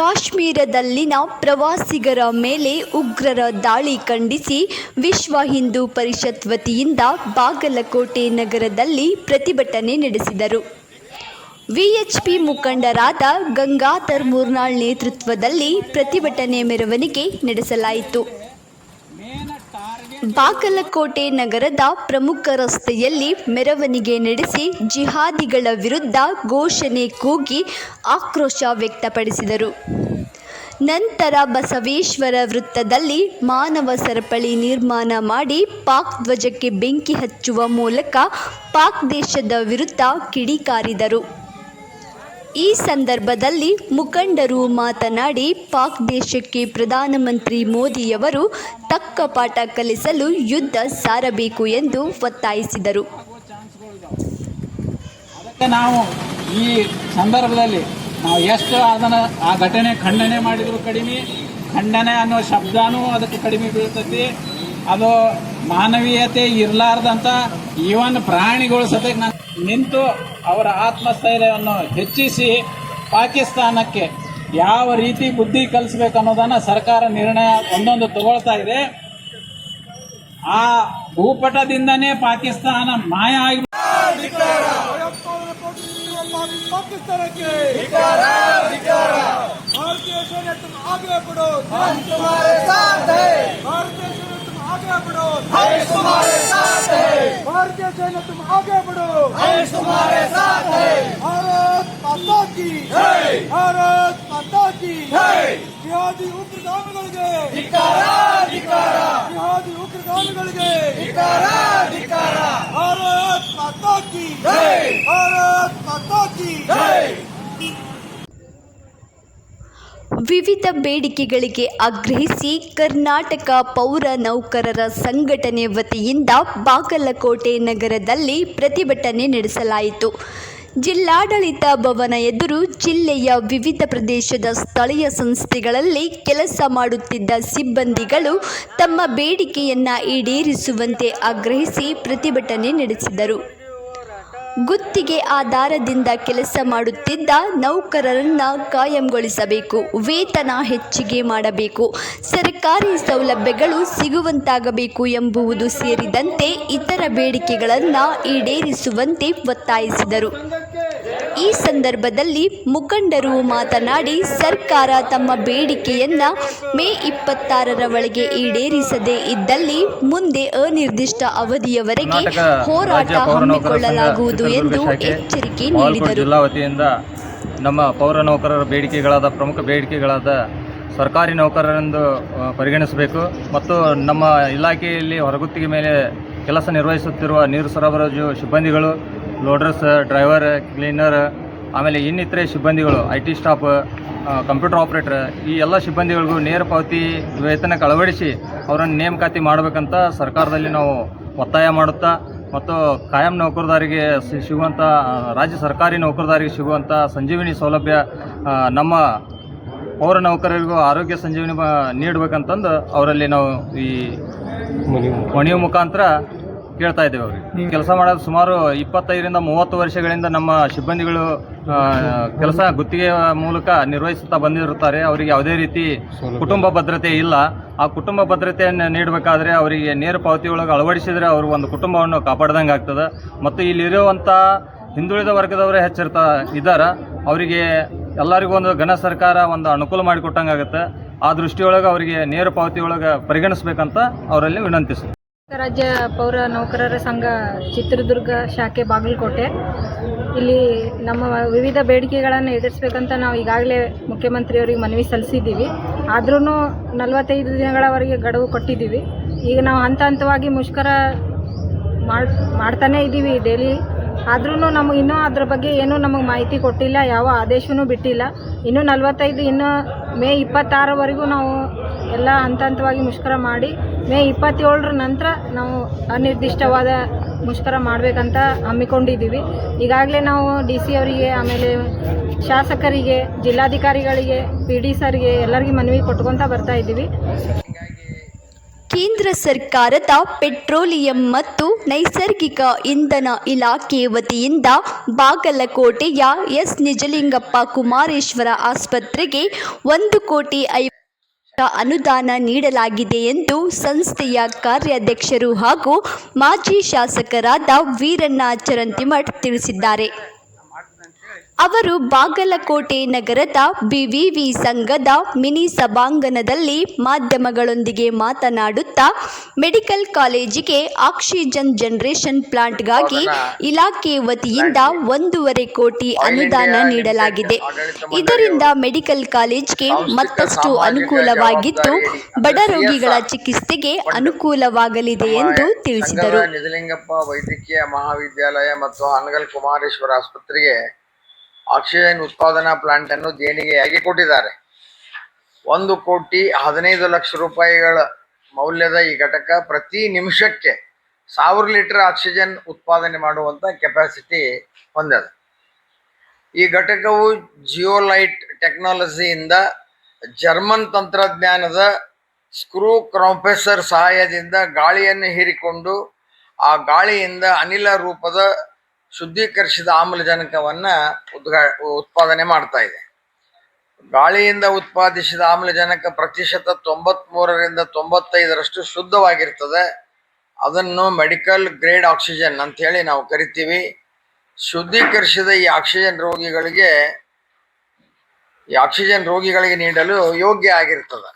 ಕಾಶ್ಮೀರದಲ್ಲಿನ ಪ್ರವಾಸಿಗರ ಮೇಲೆ ಉಗ್ರರ ದಾಳಿ ಖಂಡಿಸಿ ವಿಶ್ವ ಹಿಂದೂ ಪರಿಷತ್ ವತಿಯಿಂದ ಬಾಗಲಕೋಟೆ ನಗರದಲ್ಲಿ ಪ್ರತಿಭಟನೆ ನಡೆಸಿದರು. ವಿಎಚ್ಪಿ ಮುಖಂಡರಾದ ಗಂಗಾಧರ್ ಮುರ್ನಾಳ್ ನೇತೃತ್ವದಲ್ಲಿ ಪ್ರತಿಭಟನೆ ಮೆರವಣಿಗೆ ನಡೆಸಲಾಯಿತು. ಬಾಗಲಕೋಟೆ ನಗರದ ಪ್ರಮುಖ ರಸ್ತೆಯಲ್ಲಿ ಮೆರವಣಿಗೆ ನಡೆಸಿ ಜಿಹಾದಿಗಳ ವಿರುದ್ಧ ಘೋಷಣೆ ಕೂಗಿ ಆಕ್ರೋಶ ವ್ಯಕ್ತಪಡಿಸಿದರು. ನಂತರ ಬಸವೇಶ್ವರ ವೃತ್ತದಲ್ಲಿ ಮಾನವ ಸರಪಳಿ ನಿರ್ಮಾಣ ಮಾಡಿ ಪಾಕ್ ಧ್ವಜಕ್ಕೆ ಬೆಂಕಿ ಹಚ್ಚುವ ಮೂಲಕ ಪಾಕ್ ದೇಶದ ವಿರುದ್ಧ ಕಿಡಿಕಾರಿದರು. ಈ ಸಂದರ್ಭದಲ್ಲಿ ಮುಖಂಡರು ಮಾತನಾಡಿ, ಪಾಕ್ ದೇಶಕ್ಕೆ ಪ್ರಧಾನಮಂತ್ರಿ ಮೋದಿಯವರು ತಕ್ಕ ಪಾಠ ಕಲಿಸಲು ಯುದ್ಧ ಸಾರಬೇಕು ಎಂದು ಒತ್ತಾಯಿಸಿದರು. ನಾವು ಈ ಸಂದರ್ಭದಲ್ಲಿ ನಾವು ಎಷ್ಟು ಅದನ್ನು ಆ ಘಟನೆ ಖಂಡನೆ ಮಾಡಿದ್ರು ಕಡಿಮೆ, ಖಂಡನೆ ಅನ್ನೋ ಶಬ್ದನೂ ಅದಕ್ಕೆ ಕಡಿಮೆ ಬೀಳ್ತತಿ. ಅದು ಮಾನವೀಯತೆ ಇರಲಾರ್ದಂಥ ಈವನ್ ಪ್ರಾಣಿಗಳು ಸತೇಕ ನಾನು ನಿಂತು ಅವರ ಆತ್ಮಸ್ಥೈರ್ಯವನ್ನು ಹೆಚ್ಚಿಸಿ ಪಾಕಿಸ್ತಾನಕ್ಕೆ ಯಾವ ರೀತಿ ಬುದ್ಧಿ ಕಲಿಸ್ಬೇಕು ಅನ್ನೋದನ್ನ ಸರ್ಕಾರ ನಿರ್ಣಯ ಒಂದೊಂದು ತಗೊಳ್ತಾ ಇದೆ ಆ ಭೂಪಟದಿಂದನೇ ಪಾಕಿಸ್ತಾನ ಮಾಯ ಆಗಿ ಪಾಕಿಸ್ತಾನಕ್ಕೆ भारतीय सेना तुम आगे बढ़ो हम तुम्हारे साथ हैं भारतीय सेना तुम आगे बढ़ो हम तुम्हारे साथ हैं भारतीय सेना तुम आगे बढ़ो हम तुम्हारे साथ हैं भारत माता की जय भारत माता की जय जिहादी ಉಗ್ರಗಾಮಿಗಳಿಗೆ ಧಿಕಾರ ಧಿಕಾರ जिहादी ಉಗ್ರಗಾಮಿಗಳಿಗೆ ಧಿಕಾರ ವಿವಿಧ ಬೇಡಿಕೆಗಳಿಗೆ ಆಗ್ರಹಿಸಿ ಕರ್ನಾಟಕ ಪೌರ ನೌಕರರ ಸಂಘಟನೆ ವತಿಯಿಂದ ಬಾಗಲಕೋಟೆ ನಗರದಲ್ಲಿ ಪ್ರತಿಭಟನೆ ನಡೆಸಲಾಯಿತು. ಜಿಲ್ಲಾಡಳಿತ ಭವನ ಎದುರು ಜಿಲ್ಲೆಯ ವಿವಿಧ ಪ್ರದೇಶದ ಸ್ಥಳೀಯ ಸಂಸ್ಥೆಗಳಲ್ಲಿ ಕೆಲಸ ಮಾಡುತ್ತಿದ್ದ ಸಿಬ್ಬಂದಿಗಳು ತಮ್ಮ ಬೇಡಿಕೆಯನ್ನು ಈಡೇರಿಸುವಂತೆ ಆಗ್ರಹಿಸಿ ಪ್ರತಿಭಟನೆ ನಡೆಸಿದರು. ಗುತ್ತಿಗೆ ಆಧಾರದಿಂದ ಕೆಲಸ ಮಾಡುತ್ತಿದ್ದ ನೌಕರರನ್ನು ಕಾಯಂಗೊಳಿಸಬೇಕು, ವೇತನ ಹೆಚ್ಚಿಗೆ ಮಾಡಬೇಕು, ಸರ್ಕಾರಿ ಸೌಲಭ್ಯಗಳು ಸಿಗುವಂತಾಗಬೇಕು ಎಂಬುವುದು ಸೇರಿದಂತೆ ಇತರ ಬೇಡಿಕೆಗಳನ್ನು ಈಡೇರಿಸುವಂತೆ ಒತ್ತಾಯಿಸಿದರು. ಈ ಸಂದರ್ಭದಲ್ಲಿ ಮುಖಂಡರು ಮಾತನಾಡಿ ಸರ್ಕಾರ ತಮ್ಮ ಬೇಡಿಕೆಯನ್ನ ಮೇ ಇಪ್ಪತ್ತಾರರ ಒಳಗೆ ಈಡೇರಿಸದೇ ಇದ್ದಲ್ಲಿ ಮುಂದೆ ಅನಿರ್ದಿಷ್ಟ ಅವಧಿಯವರೆಗೆ ಹೋರಾಟ ಹಮ್ಮಿಕೊಳ್ಳಲಾಗುವುದು ಎಂದು ಎಚ್ಚರಿಕೆ ನೀಡಿದರು. ಜಿಲ್ಲಾ ವತಿಯಿಂದ ನಮ್ಮ ಪೌರ ನೌಕರರ ಬೇಡಿಕೆಗಳಾದ ಪ್ರಮುಖ ಬೇಡಿಕೆಗಳಾದ ಸರ್ಕಾರಿ ನೌಕರರೆಂದು ಪರಿಗಣಿಸಬೇಕು. ಮತ್ತು ನಮ್ಮ ಇಲಾಖೆಯಲ್ಲಿ ಹೊರಗುತ್ತಿಗೆ ಮೇಲೆ ಕೆಲಸ ನಿರ್ವಹಿಸುತ್ತಿರುವ ನೀರು ಸರಬರಾಜು ಸಿಬ್ಬಂದಿಗಳು ಲೋಡರ್ಸ್ ಡ್ರೈವರ್ ಕ್ಲೀನರ್ ಆಮೇಲೆ ಇನ್ನಿತರೆ ಸಿಬ್ಬಂದಿಗಳು I T staff computer operator ಈ ಎಲ್ಲ ಸಿಬ್ಬಂದಿಗಳಿಗೂ ನೇರ ಪಾವತಿ ವೇತನಕ್ಕೆ ಅಳವಡಿಸಿ ಅವರನ್ನು ನೇಮಕಾತಿ ಮಾಡಬೇಕಂತ ಸರ್ಕಾರದಲ್ಲಿ ನಾವು ಒತ್ತಾಯ ಮಾಡುತ್ತಾ ಮತ್ತು ಕಾಯಂ ನೌಕರದಾರಿಗೆ ಸಿಗುವಂಥ ರಾಜ್ಯ ಸರ್ಕಾರಿ ನೌಕರದಾರಿಗೆ ಸಿಗುವಂಥ ಸಂಜೀವಿನಿ ಸೌಲಭ್ಯ ನಮ್ಮ ಪೌರ ನೌಕರರಿಗೂ ಆರೋಗ್ಯ ಸಂಜೀವಿನಿ ನೀಡಬೇಕಂತಂದು ಅವರಲ್ಲಿ ನಾವು ಈ ಮಣಿಯ ಮುಖಾಂತರ ಕೇಳ್ತಾ ಇದ್ದೇವೆ ಅವ್ರಿಗೆ. ಕೆಲಸ ಮಾಡೋದು ಸುಮಾರು ಇಪ್ಪತ್ತೈದರಿಂದ ಮೂವತ್ತು ವರ್ಷಗಳಿಂದ ನಮ್ಮ ಸಿಬ್ಬಂದಿಗಳು ಕೆಲಸ ಗುತ್ತಿಗೆ ಮೂಲಕ ನಿರ್ವಹಿಸುತ್ತಾ ಬಂದಿರುತ್ತಾರೆ. ಅವರಿಗೆ ಯಾವುದೇ ರೀತಿ ಕುಟುಂಬ ಭದ್ರತೆ ಇಲ್ಲ. ಆ ಕುಟುಂಬ ಭದ್ರತೆಯನ್ನು ನೀಡಬೇಕಾದ್ರೆ ಅವರಿಗೆ ನೇರ ಪಾವತಿಯೊಳಗೆ ಅಳವಡಿಸಿದರೆ ಅವರು ಒಂದು ಕುಟುಂಬವನ್ನು ಕಾಪಾಡ್ದಂಗೆ ಆಗ್ತದೆ. ಮತ್ತು ಇಲ್ಲಿರುವಂಥ ಹಿಂದುಳಿದ ವರ್ಗದವರೇ ಹೆಚ್ಚಿರ್ತಾ ಇದ್ದಾರೆ. ಅವರಿಗೆ ಎಲ್ಲರಿಗೂ ಒಂದು ಘನ ಸರ್ಕಾರ ಒಂದು ಅನುಕೂಲ ಮಾಡಿಕೊಟ್ಟಂಗೆ ಆಗುತ್ತೆ. ಆ ದೃಷ್ಟಿಯೊಳಗೆ ಅವರಿಗೆ ನೇರ ಪಾವತಿಯೊಳಗೆ ಪರಿಗಣಿಸ್ಬೇಕಂತ ಅವರಲ್ಲಿ ವಿನಂತಿಸ್ತೀನಿ. ರಾಜ್ಯ ಪೌರ ನೌಕರರ ಸಂಘ ಚಿತ್ರದುರ್ಗ ಶಾಖೆ ಬಾಗಲಕೋಟೆ. ಇಲ್ಲಿ ನಮ್ಮ ವಿವಿಧ ಬೇಡಿಕೆಗಳನ್ನು ಈಡೇರಿಸಬೇಕಂತ ನಾವು ಈಗಾಗಲೇ ಮುಖ್ಯಮಂತ್ರಿಯವರಿಗೆ ಮನವಿ ಸಲ್ಲಿಸಿದ್ದೀವಿ. ಆದ್ರೂ ನಲವತ್ತೈದು ದಿನಗಳವರೆಗೆ ಗಡುವು ಕೊಟ್ಟಿದ್ದೀವಿ. ಈಗ ನಾವು ಹಂತ ಹಂತವಾಗಿ ಮುಷ್ಕರ ಮಾಡ್ತಾನೆ ಇದ್ದೀವಿ ಡೇಲಿ ಆದ್ರೂ ನಮಗೆ ಇನ್ನೂ ಅದ್ರ ಬಗ್ಗೆ ಏನೂ ನಮಗೆ ಮಾಹಿತಿ ಕೊಟ್ಟಿಲ್ಲ, ಯಾವ ಆದೇಶವೂ ಬಿಟ್ಟಿಲ್ಲ. ಇನ್ನೂ ನಲವತ್ತೈದು, ಇನ್ನೂ ಮೇ ಇಪ್ಪತ್ತಾರವರೆಗೂ ನಾವು ಎಲ್ಲ ಹಂತ ಹಂತವಾಗಿ ಮುಷ್ಕರ ಮಾಡಿ ಮೇ ಇಪ್ಪತ್ತೇಳರ ನಂತರ ನಾವು ಅನಿರ್ದಿಷ್ಟವಾದ ಮುಷ್ಕರ ಮಾಡಬೇಕಂತ ಹಮ್ಮಿಕೊಂಡಿದ್ದೀವಿ. ಈಗಾಗಲೇ ನಾವು ಡಿ ಸಿ ಅವರಿಗೆ, ಆಮೇಲೆ ಶಾಸಕರಿಗೆ, ಜಿಲ್ಲಾಧಿಕಾರಿಗಳಿಗೆ, ಪಿ ಡಿ ಸರ್ಗೆ ಎಲ್ಲರಿಗೂ ಮನವಿ ಕೊಟ್ಕೊತಾ ಬರ್ತಾ ಇದ್ದೀವಿ. ಕೇಂದ್ರ ಸರ್ಕಾರದ ಪೆಟ್ರೋಲಿಯಂ ಮತ್ತು ನೈಸರ್ಗಿಕ ಇಂಧನ ಇಲಾಖೆ ವತಿಯಿಂದ ಬಾಗಲಕೋಟೆಯ ಎಸ್. ನಿಜಲಿಂಗಪ್ಪ ಕುಮಾರೇಶ್ವರ ಆಸ್ಪತ್ರೆಗೆ ಒಂದು ಕೋಟಿ ಲಕ್ಷ ಅನುದಾನ ನೀಡಲಾಗಿದೆ ಎಂದು ಸಂಸ್ಥೆಯ ಕಾರ್ಯಾಧ್ಯಕ್ಷರು ಹಾಗೂ ಮಾಜಿ ಶಾಸಕರಾದ ವೀರಣ್ಣ ಚರಂತಿಮಠ್ ತಿಳಿಸಿದ್ದಾರೆ. ಅವರು ಬಾಗಲಕೋಟೆ ನಗರದ ಬಿವಿವಿ ಸಂಘದ ಮಿನಿ ಸಭಾಂಗಣದಲ್ಲಿ ಮಾಧ್ಯಮಗಳೊಂದಿಗೆ ಮಾತನಾಡುತ್ತಾ ಮೆಡಿಕಲ್ ಕಾಲೇಜಿಗೆ ಆಕ್ಸಿಜನ್ ಜನರೇಷನ್ ಪ್ಲಾಂಟ್ಗಾಗಿ ಇಲಾಖೆ ವತಿಯಿಂದ ಒಂದೂವರೆ ಕೋಟಿ ಅನುದಾನ ನೀಡಲಾಗಿದೆ. ಇದರಿಂದ ಮೆಡಿಕಲ್ ಕಾಲೇಜ್ಗೆ ಮತ್ತಷ್ಟು ಅನುಕೂಲವಾಗಿದ್ದು, ಬಡ ರೋಗಿಗಳ ಚಿಕಿತ್ಸೆಗೆ ಅನುಕೂಲವಾಗಲಿದೆ ಎಂದು ತಿಳಿಸಿದರು. ನಿಜಲಿಂಗಪ್ಪ ವೈದ್ಯಕೀಯ ಮಹಾವಿದ್ಯಾಲಯ ಮತ್ತು ಅನಗಲ್ ಕುಮಾರೇಶ್ವರ ಆಸ್ಪತ್ರೆಗೆ ಆಕ್ಸಿಜನ್ ಉತ್ಪಾದನಾ ಪ್ಲಾಂಟ್ ಅನ್ನು ದೇಣಿಗೆಯಾಗಿ ಕೊಟ್ಟಿದ್ದಾರೆ. ಒಂದು ಕೋಟಿ ಹದಿನೈದು ಲಕ್ಷ ರೂಪಾಯಿಗಳ ಮೌಲ್ಯದ ಈ ಘಟಕ ಪ್ರತಿ ನಿಮಿಷಕ್ಕೆ ಸಾವಿರ ಲೀಟರ್ ಆಕ್ಸಿಜನ್ ಉತ್ಪಾದನೆ ಮಾಡುವಂಥ ಕೆಪಾಸಿಟಿ ಹೊಂದಿದೆ. ಈ ಘಟಕವು ಜಿಯೋಲೈಟ್ ಟೆಕ್ನಾಲಜಿಯಿಂದ ಜರ್ಮನ್ ತಂತ್ರಜ್ಞಾನದ ಸ್ಕ್ರೂ ಕ್ರಾಂಪೆಸರ್ ಸಹಾಯದಿಂದ ಗಾಳಿಯನ್ನು ಹೀರಿಕೊಂಡು ಆ ಗಾಳಿಯಿಂದ ಅನಿಲ ರೂಪದ ಶುದ್ಧೀಕರಿಸಿದ ಆಮ್ಲಜನಕವನ್ನು ಉದ್ಘಾ, ಉತ್ಪಾದನೆ ಮಾಡ್ತಾ ಇದೆ. ಗಾಳಿಯಿಂದ ಉತ್ಪಾದಿಸಿದ ಆಮ್ಲಜನಕ ಪ್ರತಿಶತ ತೊಂಬತ್ಮೂರರಿಂದ ತೊಂಬತ್ತೈದರಷ್ಟು ಶುದ್ಧವಾಗಿರ್ತದೆ. ಅದನ್ನು ಮೆಡಿಕಲ್ ಗ್ರೇಡ್ ಆಕ್ಸಿಜನ್ ಅಂತ ಹೇಳಿ ನಾವು ಕರಿತೀವಿ. ಶುದ್ಧೀಕರಿಸಿದ ಈ ಆಕ್ಸಿಜನ್ ರೋಗಿಗಳಿಗೆ, ಈ ಆಕ್ಸಿಜನ್ ರೋಗಿಗಳಿಗೆ ನೀಡಲು ಯೋಗ್ಯ ಆಗಿರ್ತದೆ.